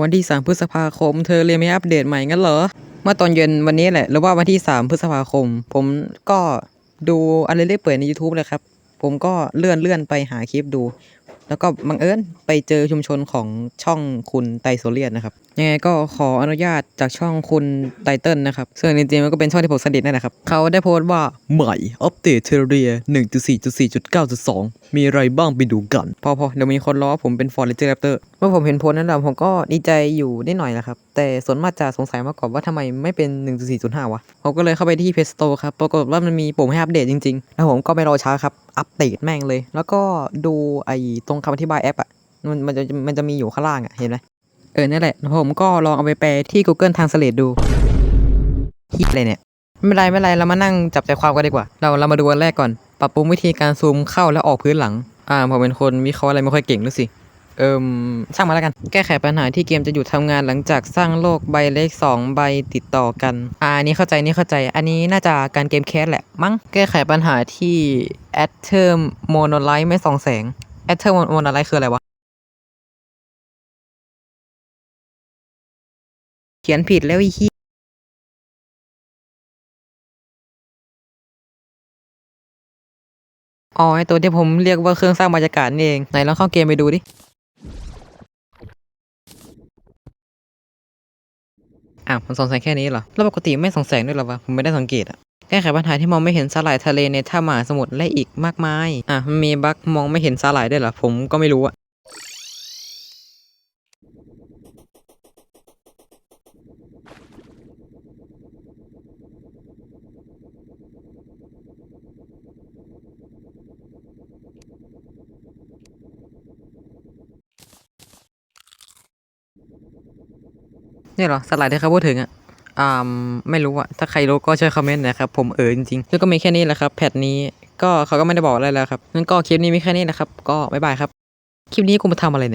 วันที่ 3 พฤษภาคม เธอเรียนไม่อัปเดตใหม่งั้นเหรอ เมื่อตอนเย็นวันนี้แหละ หรือว่าวันที่ 3 พฤษภาคม ผมก็ดูอะไรเรื่อยเปื่อยใน YouTube เลยครับ ผมก็เลื่อนเลื่อนไปหาคลิปดู แล้วก็บังเอิญไปเจอชุมชนของช่องคุณไตโซเลียนนะครับยังไงก็ขออนุญาตจากช่องคุณไตเติลนะครับซึ่งจริงๆมันก็เป็นช่องที่ผมสนิทนั่นแหละครับเขาได้โพสต์ว่าใหม่อัปเดตเทเรีย1.4.4.9.2 มีอะไรบ้างไปดูกัน พอพอเดี๋ยวมีคนล้อผมเป็นฟอร์เรนเจอร์แรปเตอร์เมื่อผมเห็นโพสต์นั้นแล้วผมก็ดีใจอยู่นิดหน่อยแหละครับ แต่ส่วนมากจะสงสัยมากกว่าว่าทำไมไม่เป็น 1.4.5 วะผมก็เลยเข้าไปที่ Play Store ครับปรากฏว่ามันมีปุ่มให้อัปเดตจริงๆ แล้วผมก็ไม่รอช้าครับ อัปเดตแม่งเลย แล้วก็ดูไอ้ตรงคำอธิบายแอปอะมันมันจะมันจะมีอยู่ข้างล่างอะเห็นไหมเออนั่นแหละ ผมก็ลองเอาไปแปลที่ Google Translate ดูฮิตเลยเนี่ย ไม่เป็นไรไม่เป็นไรเรามานั่งจับใจความกันดีกว่า เราเรามาดูอันแรกก่อน ปรับปรุงวิธีการซูมเข้าและออกพื้นหลัง อ่าผมเป็นคนวิเคราะห์อะไรไม่ค่อยเก่งหรือสิ เอิมช่างมาแล้วกัน แก้ไขปัญหาที่เกมจะหยุดทำงานหลังจากสร้างโลกใบเลขสองใบติดต่อกันอ่านี้เข้าใจนี่เข้าใจ อันนี้น่าจะการเกมแคสแหละ มั้งแก้ไขปัญหาที่ a d t e r monolight ไม่ส่องแสง a d t e r monolight คืออะไรวะ เขียนผิดแล้วอีขี้อ๋อไอตัวที่ผมเรียกว่าเครื่องสร้างบรรยากาศนี่เอง ไหนลองเข้าเกมไปดูดิ อ้าวมันส่องแสงแค่นี้เหรอ แล้วปกติไม่ส่องแสงด้วยหรอวะ ผมไม่ได้สังเกตอะแก้ไขปัญหาที่มองไม่เห็นสาหร่ายทะเลในถ้ำมหาสมุทรและอีกมากมาย อะมันมีบั๊กมองไม่เห็นสาหร่ายด้วยเหรอ ผมก็ไม่รู้อะ นี่เหรอสไลด์ที่เขาพูดถึงอะอ่าไม่รู้อะถ้าใครรู้ก็ช่วยคอมเมนต์หนะครับ ผมเออจริงๆแล้วก็มีแค่นี้แหละครับแพทนี้ก็เขาก็ไม่ได้บอกอะไรแล้วครับงั้นก็คลิปนี้มีแค่นี้นะครับ ก็บ๊ายบายครับคลิปนี้กูมาทำอะไรเนี่ย